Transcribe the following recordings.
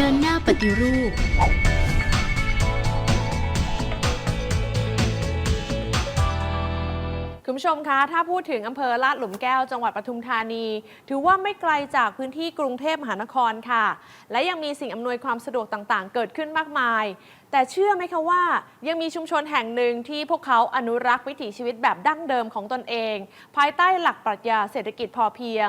ดินหน้าปฏิรูป คุณผู้ชมคะ ถ้าพูดถึงอำเภอลาดหลุมแก้วจังหวัดปทุมธานี ถือว่าไม่ไกลจากพื้นที่กรุงเทพมหานครค่ะ และยังมีสิ่งอำนวยความสะดวกต่างๆ เกิดขึ้นมากมาย แต่เชื่อไหมคะว่า ยังมีชุมชนแห่งหนึ่งที่พวกเขาอนุรักษ์วิถีชีวิตแบบดั้งเดิมของตนเอง ภายใต้หลักปรัชญาเศรษฐกิจพอเพียง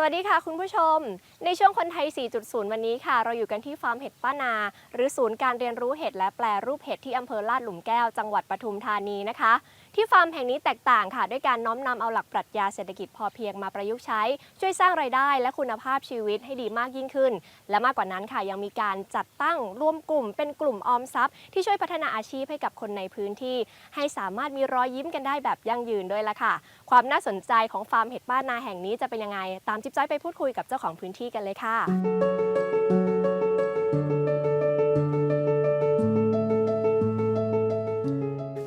สวัสดีค่ะคุณผู้ชม ในช่วงคนไทย 4.0 วันนี้ค่ะ เราอยู่กันที่ฟาร์มเห็ดป้านา หรือศูนย์การเรียนรู้เห็ดและแปลรูปเห็ดที่อำเภอลาดหลุมแก้วจังหวัดปทุมธานีนะคะ ที่ฟาร์มแห่งนี้แตกต่างค่ะ ด้วยการน้อมนำเอาหลักปรัชญาเศรษฐกิจพอเพียงมาประยุกต์ใช้ ช่วยสร้างไรายได้และคุณภาพชีวิตให้ดีมากยิ่งขึ้น และมากกว่านั้นค่ะยังมีการจัดตั้งรวมกลุ่ม เป็นกลุ่มออมทรัพย์ ที่ช่วยพัฒนาอาชีพให้กับคนในพื้นที่ ให้สามารถมีรอยยิ้มกันได้แบบยั่งยืนด้วยละค่ะ ความน่าสนใจของฟาร์มเห็ดป้านาแห่งนี้จะเป็นยังไง ตามจิ๊บจ้อยไปพูดคุยกับเจ้าของพื้นที่กันเลยค่ะ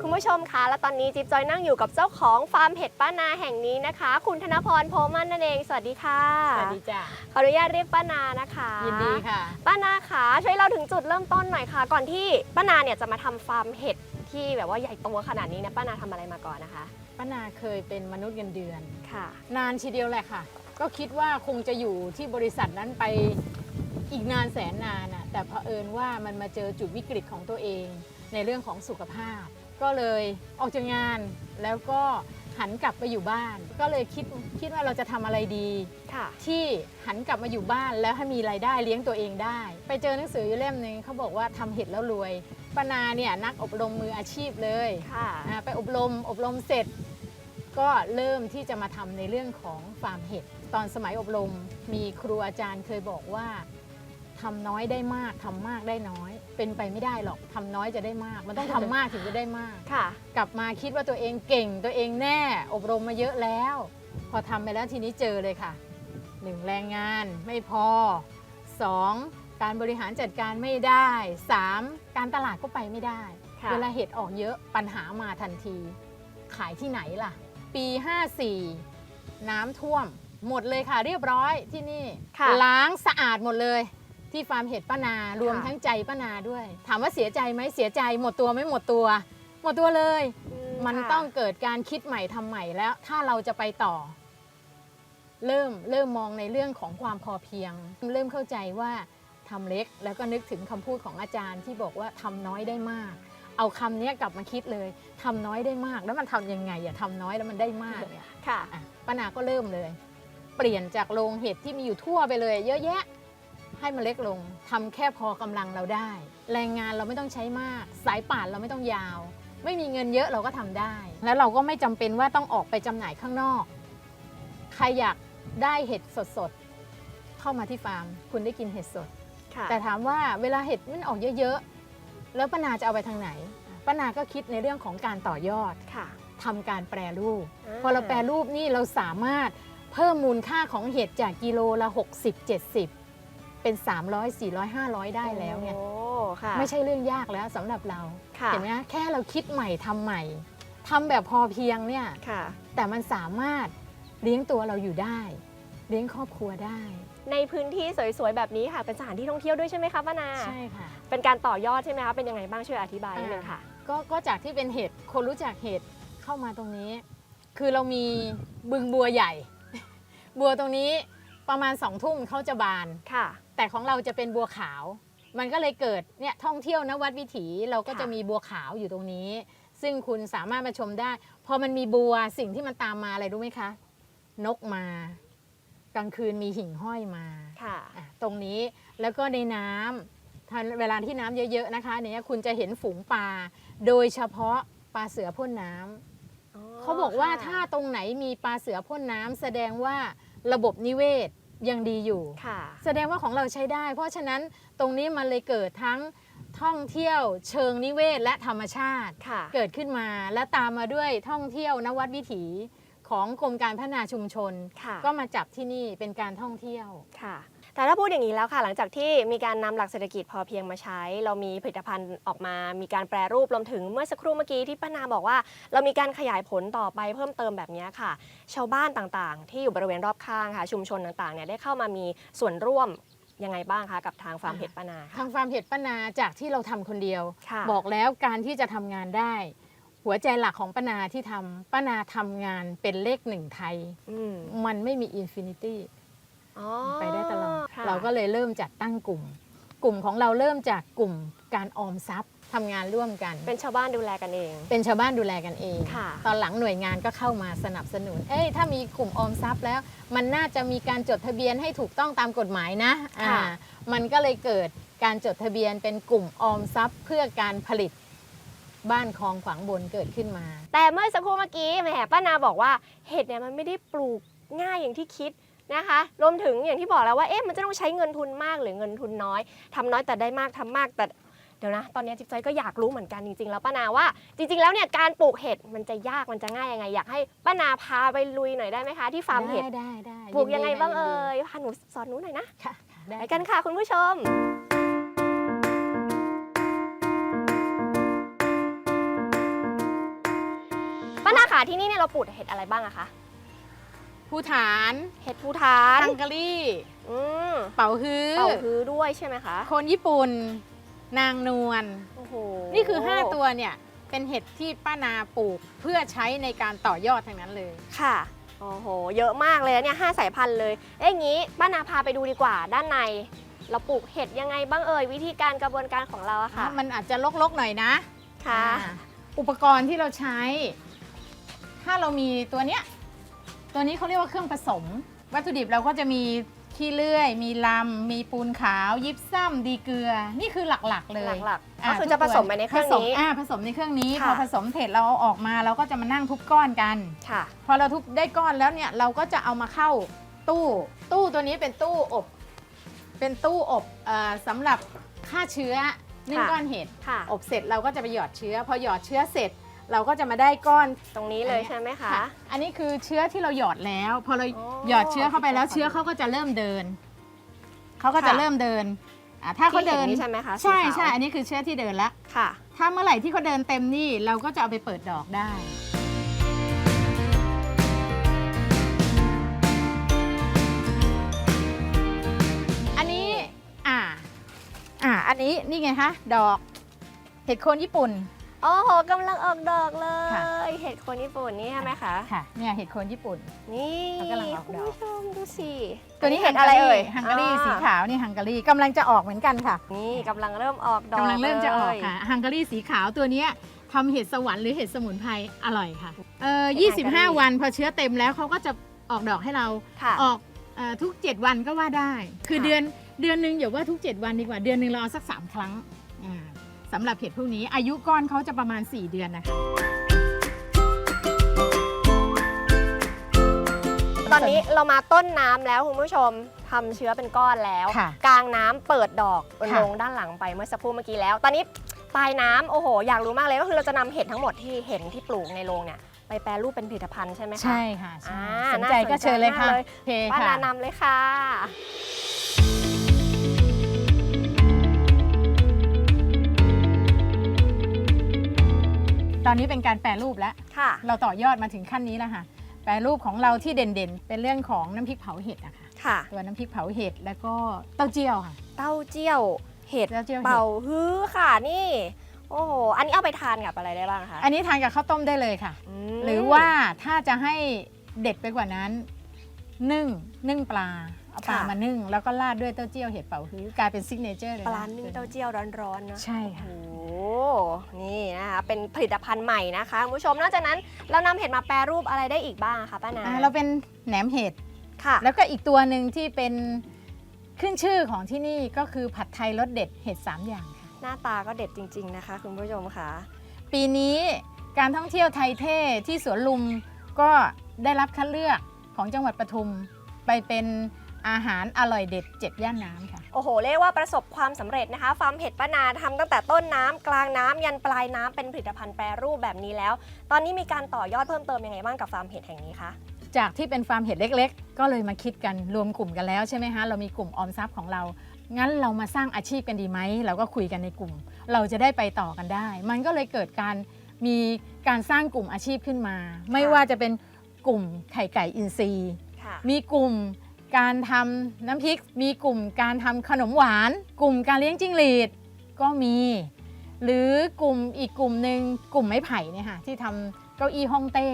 คุณผู้ชมคะ และตอนนี้จิ๊บจอยนั่งอยู่กับเจ้าของฟาร์มเห็ดป้านาแห่งนี้นะคะ คุณธนพรโพมันนั่นเอง สวัสดีค่ะ สวัสดีจ้ะขออนุญาตเรียกป้านานะคะยินดีค่ะ ป้านาคะช่วยเล่าถึงจุดเริ่มต้นหน่อยค่ะ ก่อนที่ป้านาเนี่ยจะมาทำฟาร์มเห็ด ที่แบบว่าใหญ่โตขนาดนี้เนี่ยป้านาทำอะไรมาก่อนนะคะ ป้านาเคยเป็นมนุษย์เงินเดือน ค่ะ นานทีเดียวแหละค่ะ ก็คิดว่าคงจะอยู่ที่บริษัทนั้นไปอีกนานแสนนานน่ะแต่เผอิญว่ามันมาเจอจุดวิกฤตของตัวเอง ในเรื่องของสุขภาพ ก็เลยออกจากงานแล้วก็หันกลับไปอยู่บ้าน ก็เลยคิด คิดว่าเราจะทำอะไรดี ค่ะ ที่หันกลับมาอยู่บ้านแล้วให้มีรายได้เลี้ยงตัวเองได้ ไปเจอหนังสืออยู่เล่มหนึ่งเขาบอกว่าทำเห็ดแล้วรวยปานาเนี่ยนักอบรมมืออาชีพเลยค่ะ อ่าไปอบรมอบรมเสร็จ ก็เริ่มที่จะมาทำในเรื่องของฟาร์มเห็ดตอนสมัยอบรมมีครูอาจารย์เคยบอกว่าทำน้อยได้มากทำมากได้น้อย เป็นไปไม่ได้หรอกทำน้อยจะได้มาก มันต้องทำมากถึงจะได้มาก ค่ะ กลับมาคิดว่าตัวเองเก่งตัวเองแน่ อบรมมาเยอะแล้ว พอทำไปแล้วทีนี้เจอเลยค่ะหนึ่งแรงงานไม่พอสองการบริหารจัดการไม่ได้สามการตลาดก็ไปไม่ได้ ค่ะ เวลาเห็ดออกเยอะปัญหามาทันที ขายที่ไหนล่ะ ปี 54 น้ำท่วม หมดเลยค่ะเรียบร้อยที่นี่ ค่ะล้างสะอาดหมดเลย ที่ฟาร์มเห็ดป้านารวมค่ะ ทั้งใจป้านาด้วย ถามว่าเสียใจไหมเสียใจหมดตัวไม่หมดตัว หมดตัวเลยอื มันค่ะ ต้องเกิดการคิดใหม่ทำใหม่แล้ว ถ้าเราจะไปต่อ เริ่มเริ่มมองในเรื่องของความพอเพียง เริ่มเข้าใจว่าทำเล็ก แล้วก็นึกถึงคำพูดของอาจารย์ที่บอกว่าทำน้อยได้มาก เอาคำเนี้ยกลับมาคิดเลยทำน้อยได้มาก แล้วมันทำยังไงอะทำน้อยแล้วมันได้มากเนี่ย ค่ะ อะป้านาก็เริ่มเลย เปลี่ยนจากโรงเห็ดที่มีอยู่ทั่วไปเลย เยอะแยะ ให้มันเล็กลงทำแค่พอกำลังเราได้ แรงงานเราไม่ต้องใช้มาก สายป่านเราไม่ต้องยาว ไม่มีเงินเยอะเราก็ทำได้ แล้วเราก็ไม่จำเป็นว่าต้องออกไปจำหน่ายข้างนอก ใครอยากได้เห็ดสดๆ เข้ามาที่ฟาร์ม คุณได้กินเห็ดสด ค่ะแต่ถามว่าเวลาเห็ดมันออกเยอะๆ แล้วป้านาจะเอาไปทางไหนป้านาก็คิดในเรื่องของการต่อยอดค่ะทำการแปรรูปอ่าพอเราแปรรูปนี่เราสามารถเพิ่มมูลค่าของเห็ดจากกิโลละ 60 70 เป็น 300 400 500 ได้แล้วเนี่ย โอ้ ค่ะไม่ใช่เรื่องยากแล้วสำหรับเราค่ะเห็นไหมคะแค่เราคิดใหม่ทำใหม่ทำแบบพอเพียงเนี่ยค่ะแต่มันสามารถเลี้ยงตัวเราอยู่ได้ เลี้ยงครอบครัวได้ ในพื้นที่สวยๆแบบนี้ค่ะ เป็นสถานที่ท่องเที่ยวด้วยใช่ไหมคะป้านาใช่ค่ะ เป็นการต่อยอดใช่ไหมคะเป็นยังไงบ้างช่วยอธิบายนิดนึงค่ะก็ก็จากที่เป็นเห็ดคนรู้จักเห็ดเข้ามาตรงนี้ คือเรามีบึงบัวใหญ่ บัวตรงนี้ประมาณสองทุ่มเขาจะบานค่ะ แต่ของเราจะเป็นบัวขาว มันก็เลยเกิดเนี่ยท่องเที่ยวนวัดวิถีเราก็ค่ะจะมีบัวขาวอยู่ตรงนี้ ซึ่งคุณสามารถมาชมได้ พอมันมีบัวสิ่งที่มันตามมาอะไรรู้ไหมคะ นกมากลางคืนมีหิ่งห้อยมาค่ะอะตรงนี้แล้วก็ในน้ำถ้าเวลาที่น้ำเยอะๆนะคะเนี่ยคุณจะเห็นฝูงปลาโดยเฉพาะปลาเสือพ่นน้ำเขาบอกว่าถ้าตรงไหนมีปลาเสือพ่นน้ำแสดงว่าระบบนิเวศ ยังดีอยู่ ค่ะ แสดงว่าของเราใช้ได้ เพราะฉะนั้นตรงนี้มันเลยเกิดทั้งท่องเที่ยวเชิงนิเวศและธรรมชาติ ค่ะ เกิดขึ้นมาและตามมาด้วยท่องเที่ยวนวัดวิถีขของกรมการพัฒนาชุมชน ค่ะ ก็มาจับที่นี่เป็นการท่องเที่ยว ค่ะ แต่ถ้าพูดอย่างนี้แล้วค่ะ หลังจากที่มีการนำหลักเศรษฐกิจพอเพียงมาใช้ เรามีผลิตภัณฑ์ออกมา มีการแปรรูปรวมถึงเมื่อสักครู่เมื่อกี้ที่ป้านาบอกว่า เรามีการขยายผลต่อไปเพิ่มเติมแบบนี้ค่ะ ชาวบ้านต่างๆ ที่อยู่บริเวณรอบข้างค่ะ ชุมชนต่างๆเนี่ยได้เข้ามามีส่วนร่วมยังไงบ้างคะกับทางฟาร์มเห็ดป้านาค่ะทางฟาร์มเห็ดป้านาจากที่เราทำคนเดียวค่ะบอกแล้วการที่จะทำงานได้ หัวใจหลักของป้านาที่ทำป้านาทำงานเป็นเลขหนึ่งไทยอืมมันไม่มีอินฟินิตี้อ๋อ ไปได้ตลอดค่ะเราก็เลยเริ่มจัดตั้งกลุ่ม กลุ่มของเราเริ่มจากกลุ่มการออมทรัพย์ทำงานร่วมกัน เป็นชาวบ้านดูแลกันเอง เป็นชาวบ้านดูแลกันเองค่ะตอนหลังหน่วยงานก็เข้ามาสนับสนุน เอ้ยถ้ามีกลุ่มออมทรัพย์แล้ว มันน่าจะมีการจดทะเบียนให้ถูกต้องตามกฎหมายนะอ่าค่ะมันก็เลยเกิดการจดทะเบียนเป็นกลุ่มออมทรัพย์ เพื่อการผลิตบ้านคลองขวางบนเกิดขึ้นมา แต่เมื่อสักครู่เมื่อกี้แหมป้านาบอกว่าเห็ดเนี่ยมันไม่ได้ปลูกง่ายอย่างที่คิด นะคะรวมถึงอย่างที่บอกแล้วว่าเอ๊ะมันจะต้องใช้เงินทุนมากหรือเงินทุนน้อยทำน้อยแต่ได้มากทำมากแต่เดี๋ยวนะ ตอนนี้จิ๊บใจอยก็อยากรู้เหมือนกันจริงๆ แล้วป้านาว่า จริง ๆ แล้วเนี่ยการปลูกเห็ดมันจะยากมันจะง่ายยังไง อยากให้ป้านาพาไปลุยหน่อยได้ไหมคะที่ฟาร์มเห็ดได้ได้ได้ปลูกยังไงนดีบ้างยินเอ่ดียพาหนูสอนหนูหน่อยนะค่ะค่ะได้ไปกันค่ะคุณผู้ชมป้านาขาที่นี่เนี่ยเราปลูกเห็ดอะไรบ้างอะคะ ผู้ฐานเห็ดภูฐานฮังการีอืมเป่าฮื้อ เป่าฮื้อด้วยใช่ไหมคะคนญี่ปุ่น นางนวล โอ้โหนี่คือ 5 ตัวเนี่ย เป็นเห็ดที่ป้านาปลูกเพื่อใช้ในการต่อยอดทั้งนั้นเลย ค่ะ โอ้โห เยอะมากเลยนะเนี่ยห้าสายพันธุ์เลย เอ้ยอย่างงี้ป้านาพาไปดูดีกว่าด้านใน เราปลูกเห็ดยังไงบ้างเอ่ยวิธีการกระบวนการของเราอะค่ะ มันอาจจะลกๆหน่อยนะค่ะ อ่าอุปกรณ์ที่เราใช้ ถ้าเรามีตัวเนี้ย ตัวนี้เขาเรียกว่าเครื่องผสม วัตถุดิบเราก็จะมีขี้เลื่อย มีลำ มีปูนขาว ยิบซ้ำดีเกลือ นี่คือหลักๆเลยหลักๆาก็คือจะผสมไปในเครื่องผสมนี้อ่าผสมในเครื่องนี้ค่ะพอผสมเสร็จเราเอาออกมาเราก็จะมานั่งทุบก้อนกันค่ะ พอเราทุบได้ก้อนแล้วเนี่ยเราก็จะเอามาเข้าตู้ ตู้ตัวนี้เป็นตู้อบ เป็นตู้อบเออสำหรับฆ่าเชื้อนึ่งค่ะก้อนเห็ดค่ะอบเสร็จเราก็จะไปหยอดเชื้อ พอหยอดเชื้อเสร็จ เราก็จะมาได้ก้อนตรงนี้เลยใช่ไหมคะ ค่ะอันนี้คือเชื้อที่เราหยอดแล้ว พอเราอ๋อหยอดเชื้อเข้าไปแล้วที่เชื้อเขาก็จะเริ่มเดินเขาก็จะค่ะ เริ่มเดินอะถ้าเขาที่เห็เดินนนี่ใช่ไหมคะใช่สีขาวใช่อันนี้คือเชื้อที่เดินแล้วค่ะ ถ้าเมื่อไหร่ที่เขาเดินเต็มนี่เราก็จะเอาไปเปิดดอกได้ อันนี้ อ่า อ่า อันนี้นี่ไงคะดอก เห็ดโคนญี่ปุ่น โอ้โหกำลังออกดอกเลค่ะ ย เห็ดคนญี่ปุ่นนี่ใช่ไหมคะ ค่ะเนี่ยเห็ดโคนญี่ปุ่น นี่เขากำลังออกคุณดอกผู้ชมดูสิตัวนี้เห็ดอะไรเอ่ยฮังการีอ่สีขาวนี่ฮังการีกำลังจะออกเหมือนกันค่ะนี่กำลังเริ่มออกดอกกำลังเริ่มจะออกลยค่ะฮังการีสีขาวตัวเนี้ยทำเห็ดสวรรค์หรือเห็ดสมุนไพรอร่อยค่ะเออเห็ดฮังการี25 วันพอเชื้อเต็มแล้วเขาก็จะออกดอกให้เราค่ะ ออกเออทุก 7 วันก็ว่าได้ คือค่ะ เดือนเดือนหนึ่งอย่าว่าทุก 7 วันดีกว่าเดือนหนึ่งเราเอาสัก 3 ครั้งอ่า สำหรับเห็ดพวกนี้อายุก้อนเขาจะประมาณ 4 เดือนนะคะ ตอนนี้เรามาต้นน้ำแล้วคุณผู้ชมทำเชื้อเป็นก้อนแล้ว ค่ะกลางน้ำเปิดดอกค่ะ ลงด้านหลังไปเมื่อสักครู่เมื่อกี้แล้ว ตอนนี้ปลายน้ำโอ้โห อยากรู้มากเลยก็คือเราจะนำเห็ดทั้งหมดที่เห็นที่ปลูกในโรงเนี่ยไปแปรรูปเป็นผลิตภัณฑ์ใช่ไหมคะ ใช่ค่ะใช่อ่าสนใจก็เชิญเลยค่ะน่าสนใจมากเลยโอเคป้าค่ะนานำเลยค่ะ อนนี้เป็นการแปรรูปแล้ว ค่ะ เราต่อยอดมาถึงขั้นนี้แล้วค่ะ แปรรูปของเราที่เด่นๆ เป็นเรื่องของน้ำพริกเผาเห็ดอะค่ะ ค่ะ ตัวน้ำพริกเผาเห็ดแล้วก็เต้าเจี้ยวค่ะ เต้าเจี้ยวเห็ดเต้าเจี้ยวเห็ด เป่าฮื้อค่ะนี่ โอ้โห อันนี้เอาไปทานกับอะไรได้บ้างคะอันนี้ทานกับข้าวต้มได้เลยค่ะ มหรือว่าถ้าจะให้เด็ดไปกว่านั้น นึ่งนึ่งปลาเอาปลาค่ะมานึ่ง แล้วก็ราดด้วยเต้าเจี้ยวเห็ดเป่าฮื้อกลายเป็นซิกเนเจอร์เลยปนะลานึ่งเต้าเจี้ยวร้อนๆเนอะใช่ค่ะ โอ้โห นี่นะคะเป็นผลิตภัณฑ์ใหม่นะคะคุณผู้ชมนอกจากนั้นเรานำเห็ดมาแปรรูปอะไรได้อีกบ้างคะป้านาอ่าเราเป็นแหนมเห็ด ค่ะ แล้วก็อีกตัวหนึ่งที่เป็นขึ้นชื่อของที่นี่ก็คือผัดไทยรสเด็ดเห็ดสามอย่างค่ะ หน้าตาก็เด็ดจริง ๆ นะคะ คุณผู้ชมค่ะ ปีนี้การท่องเที่ยวไทยเท่ที่สวนลุมก็ได้รับคัดเลือกของจังหวัดปทุม ไปเป็นอาหารอร่อยเด็ดเจ็ดย่านน้ำค่ะ โอ้โห เรียกว่าประสบความสำเร็จนะคะ ฟาร์มเห็ดป้านาทำตั้งแต่ต้นน้ำกลางน้ำยันปลายน้ำเป็นผลิตภัณฑ์แปรรูปแบบนี้แล้ว ตอนนี้มีการต่อยอดเพิ่มเติมยังไงบ้างกับฟาร์มเห็ดแห่งนี้คะจากที่เป็นฟาร์มเห็ดเล็ก ๆ ก็เลยมาคิดกันรวมกลุ่มกันแล้วใช่ไหมคะเรามีกลุ่มออมทรัพย์ของเรางั้นเรามาสร้างอาชีพกันดีไหมเราก็คุยกันในกลุ่ม เราจะได้ไปต่อกันได้ มันก็เลยเกิดการมีการสร้างกลุ่มอาชีพขึ้นมา ไม่ว่าจะเป็นกลุ่มไข่ไก่อินทรีย์ค่ะมีกลุ่ม การทำน้ำพริก มีกลุ่มการทำขนมหวาน กลุ่มการเลี้ยงจิ้งหรีดก็มี หรือกลุ่มอีกกลุ่มหนึ่งกลุ่มไม้ไผ่เนี่ยค่ะที่ทำเก้าอี้ห้องเต้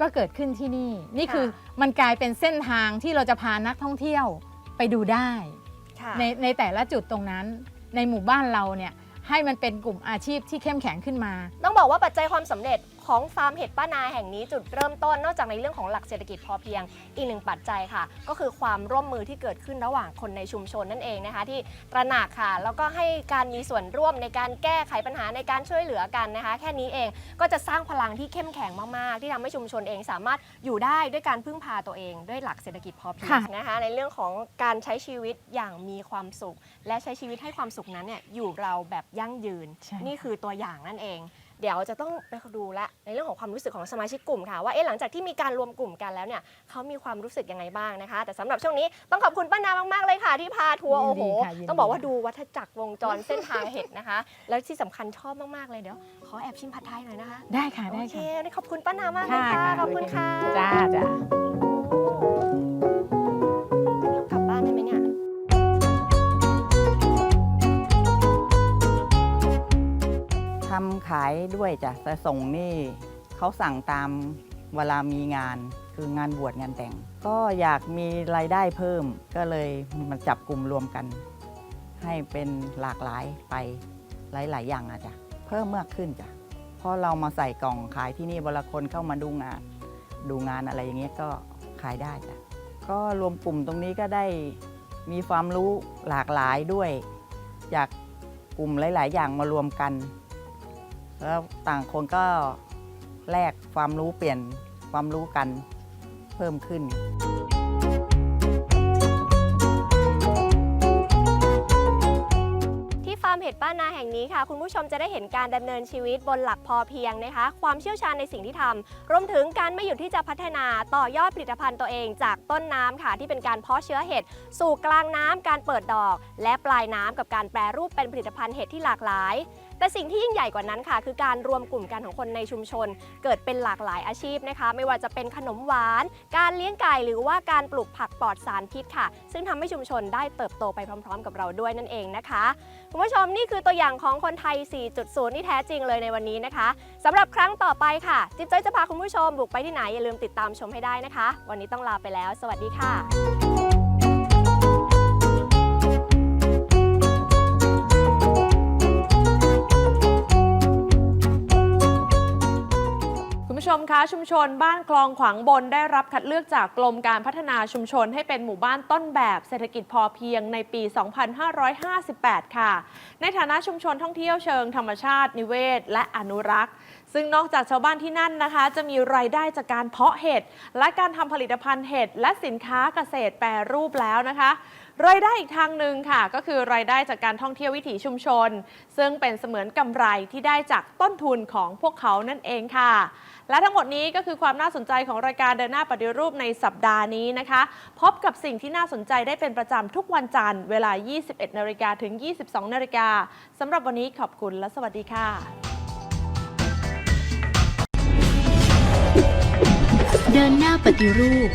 ก็เกิดขึ้นที่นี่ นี่คือค่ะมันกลายเป็นเส้นทางที่เราจะพานักท่องเที่ยวไปดูได้ค่ะในในแต่ละจุดตรงนั้น ในหมู่บ้านเราเนี่ยให้มันเป็นกลุ่มอาชีพที่เข้มแข็งขึ้นมา ต้องบอกว่าปัจจัยความสำเร็จ ของฟาร์มเห็ดป้านาแห่งนี้จุดเริ่มต้นนอกจากในเรื่องของหลักเศรษฐกิจพอเพียงอีกหนึ่งปัจจัยค่ะ ก็คือความร่วมมือที่เกิดขึ้นระหว่างคนในชุมชนนั่นเองนะคะ ที่ตระหนักค่ะ แล้วก็ให้การมีส่วนร่วมในการแก้ไขปัญหาในการช่วยเหลือกันนะคะ แค่นี้เองก็จะสร้างพลังที่เข้มแข็งมากๆ ที่ทำให้ชุมชนเองสามารถอยู่ได้ด้วยการพึ่งพาตัวเองด้วยหลักเศรษฐกิจพอเพียงค่ะนะคะในเรื่องของการใช้ชีวิตอย่างมีความสุข และใช้ชีวิตให้ความสุขนั้นเนี่ยอยู่เราแบบยั่งยืนใช่นี่คือตัวอย่างนั่นเอง เดี๋ยวจะต้องไปดูละในเรื่องของความรู้สึกของสมาชิกกลุ่มค่ะว่าเอ๊ะหลังจากที่มีการรวมกลุ่มกันแล้วเนี่ยเขามีความรู้สึกยังไงบ้างนะคะ แต่สำหรับช่วงนี้ต้องขอบคุณป้านามากๆเลยค่ะ ที่พาทัวร์ยินโอ้ดีโหค่ะยินดี ต้องบอกว่าดูวัฏจักรวงจรเส้นทางเห็ดนะคะ แล้วที่สำคัญชอบมากๆเลยเดี๋ยวขอแอบชิมผัดไทยหน่อยนะคะได้ค่ะ โอได้เคค่ะ วันนี้ขอบคุณป้านามากเลยค่ะขอบคุณค่ะ จ้าจ้า ทำขายด้วยจ้ะแต่ส่งนี่เขาสั่งตามเวลามีงาน คืองานบวชงานแต่ง ก็อยากมีรายได้เพิ่มก็เลยมาจับกลุ่มรวมกัน ให้เป็นหลากหลายไปหลาย ๆ อย่างอะจ้ะเพิ่มมากขึ้นจ้ะเพราะเรามาใส่กล่องขายที่นี่เวลาคนเข้ามาดูงาน ดูงานอะไรอย่างเงี้ยก็ขายได้จ้ะก็รวมกลุ่มตรงนี้ก็ได้มีความรู้หลากหลายด้วย จากกลุ่มหลาย ๆ อย่างมารวมกัน แล้วต่างคนก็แลกความรู้เปลี่ยนความรู้กันเพิ่มขึ้น ที่ฟาร์มเห็ดป้านาแห่งนี้ค่ะ คุณผู้ชมจะได้เห็นการดำเนินชีวิตบนหลักพอเพียงนะคะ ความเชี่ยวชาญในสิ่งที่ทำรวมถึงการไม่หยุดที่จะพัฒนาต่อยอดผลิตภัณฑ์ตัวเอง จากต้นน้ำค่ะ ที่เป็นการเพาะเชื้อเห็ดสู่กลางน้ำการเปิดดอก และปลายน้ำกับการแปรรูปเป็นผลิตภัณฑ์เห็ดที่หลากหลาย แต่สิ่งที่ยิ่งใหญ่กว่านั้นค่ะ คือการรวมกลุ่มกันของคนในชุมชน เกิดเป็นหลากหลายอาชีพนะคะ ไม่ว่าจะเป็นขนมหวาน การเลี้ยงไก่หรือว่าการปลูกผักปลอดสารพิษค่ะ ซึ่งทำให้ชุมชนได้เติบโตไปพร้อม ๆ กับเราด้วยนั่นเองนะคะคุณผู้ชมนี่คือตัวอย่างของคนไทย 4.0 ที่แท้จริงเลยในวันนี้นะคะสำหรับครั้งต่อไปค่ะ จิ๊บจ้อยจะพาคุณผู้ชมบุกไปที่ไหนอย่าลืมติดตามชมให้ได้นะคะ วันนี้ต้องลาไปแล้ว สวัสดีค่ะ ชมคะชุมชนบ้านคลองขวางบนได้รับคัดเลือกจากกรมการพัฒนาชุมชนให้เป็นหมู่บ้านต้นแบบเศรษฐกิจพอเพียงในปี 2558 ค่ะ ในฐานะชุมชนท่องเที่ยวเชิงธรรมชาตินิเวศ และอนุรักษ์ ซึ่งนอกจากชาวบ้านที่นั่นนะคะ จะมีรายได้จากการเพาะเห็ดและการทำผลิตภัณฑ์เห็ดและสินค้าเกษตรแปรรูปแล้วนะคะ รายได้อีกทางหนึ่งค่ะ ก็คือรายได้จากการท่องเที่ยววิถีชุมชน ซึ่งเป็นเสมือนกำไรที่ได้จากต้นทุนของพวกเขานั่นเองค่ะ และทั้งหมดนี้ก็คือความน่าสนใจของรายการเดินหน้าปฏิรูปในสัปดาห์นี้นะคะ พบกับสิ่งที่น่าสนใจได้เป็นประจำทุกวันจันทร์เวลา 21นาฬิกาถึง 22นาฬิกาสำหรับวันนี้ขอบคุณและสวัสดีค่ะเดินหน้าปฏิรูป